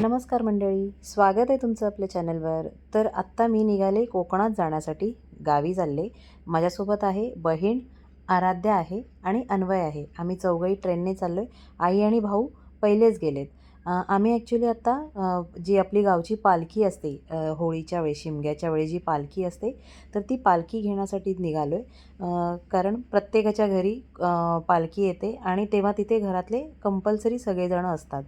नमस्कार मंडळी स्वागत आहे तुमचं आपल्या चॅनलवर. तर आत्ता मी निघाले कोकणात जाण्यासाठी. गावी चालले. माझ्यासोबत आहे बहीण आराध्या आहे आणि अन्वय आहे. आम्ही चौघही ट्रेनने चाललो आहे आई आणि भाऊ पहिलेच गेलेत. आम्ही ॲक्च्युली आत्ता जी आपली गावची पालखी असते होळीच्या वेळी शिमग्याच्या वेळी जी पालखी असते तर ती पालखी घेण्यासाठी निघालो आहे कारण प्रत्येकाच्या घरी पालखी येते आणि तेव्हा तिथे घरातले कंपल्सरी सगळेजणं असतात.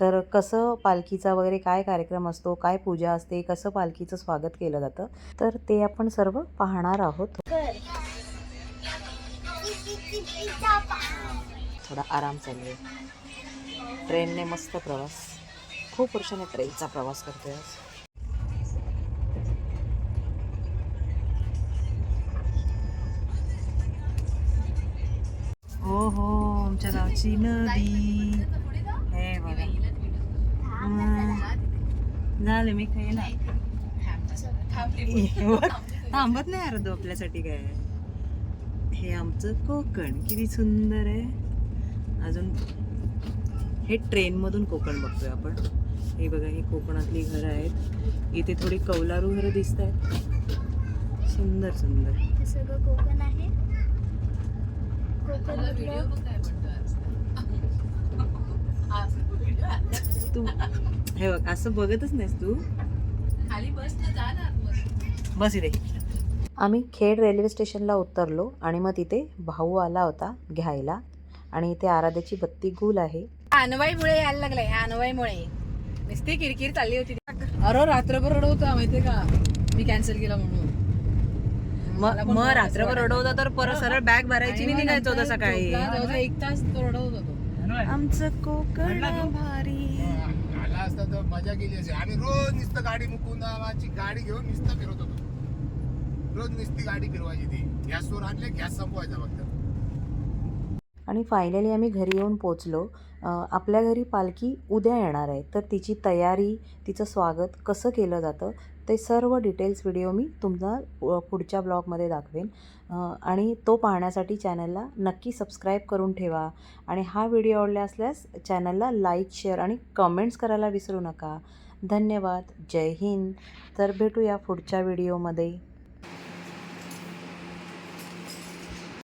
तर कसं पालखीचा वगैरे काय कार्यक्रम असतो काय पूजा असते कसं पालखीचं स्वागत केलं जातं तर ते आपण सर्व पाहणार आहोत. थोडा आराम चालू आहे. ट्रेनने मस्त प्रवास. खूप वर्षाने ट्रेनचा प्रवास करतोय आज. हो हो आमच्या गावची नदी. हे बघा. झालं मी नाही थांबत नाही अर्ध आपल्यासाठी काय? हे आमचं कोकण. किती सुंदर आहे. अजून हे ट्रेनमधून कोकण बघतोय आपण. हे बघा ही कोकणातली घरं आहेत. इथे थोडी कौलारू घरं दिसत आहेत सुंदर सुंदर. हे सगळं कोकण आहे. कोकण तू हे बघ असं बघतच नाहीस तू. खाली बस ना जा ना आतमध्ये. बस इथे. आम्ही खेड रेल्वे स्टेशनला उतरलो आणि मग तिथे भाऊ आला होता घ्यायला. आणि इथे आराध्याची बत्ती गुल आहे. अनवाईमुळे यायला लागलाय ह्या अनवाईमुळे नुसती किरकिर चालली होती. अरे रात्रभर रडवता माहितीये का? मी कॅन्सल केला म्हणून. मग मला पण मग बरंच रात्रभर वाटलं. रडवता तर परत सरळ बॅग भरायची नाही आणि निघायचं होतं नंतर सकाळी. झोपला, जवळजवळ एक तास तो रडवत होतो. आमचं कोकण भारी आला असता तर मजा केली असेल. आम्ही रोज नुसतं गाडी मुकून आमची गाडी घेऊन नुसतं फिरत होतो. रोज नुसती गाडी फिरवायची ती. गॅसवर आणले गॅस संपवायचा फक्त. आणि फायनली आम्ही घरी येऊन पोचलो आपल्या घरी पालखी उद्या येणार आहे. तर तिची तयारी तिचं स्वागत कसं केलं जातं ते सर्व डिटेल्स व्हिडिओ मी तुमचा पुढच्या ब्लॉगमध्ये दाखवेन. आणि तो पाहण्यासाठी चॅनलला नक्की सबस्क्राईब करून ठेवा. आणि हा व्हिडिओ आवडला असल्यास चॅनलला लाईक शेअर आणि कमेंट्स करायला विसरू नका. धन्यवाद. जय हिंद. तर भेटूया पुढच्या व्हिडिओमध्ये.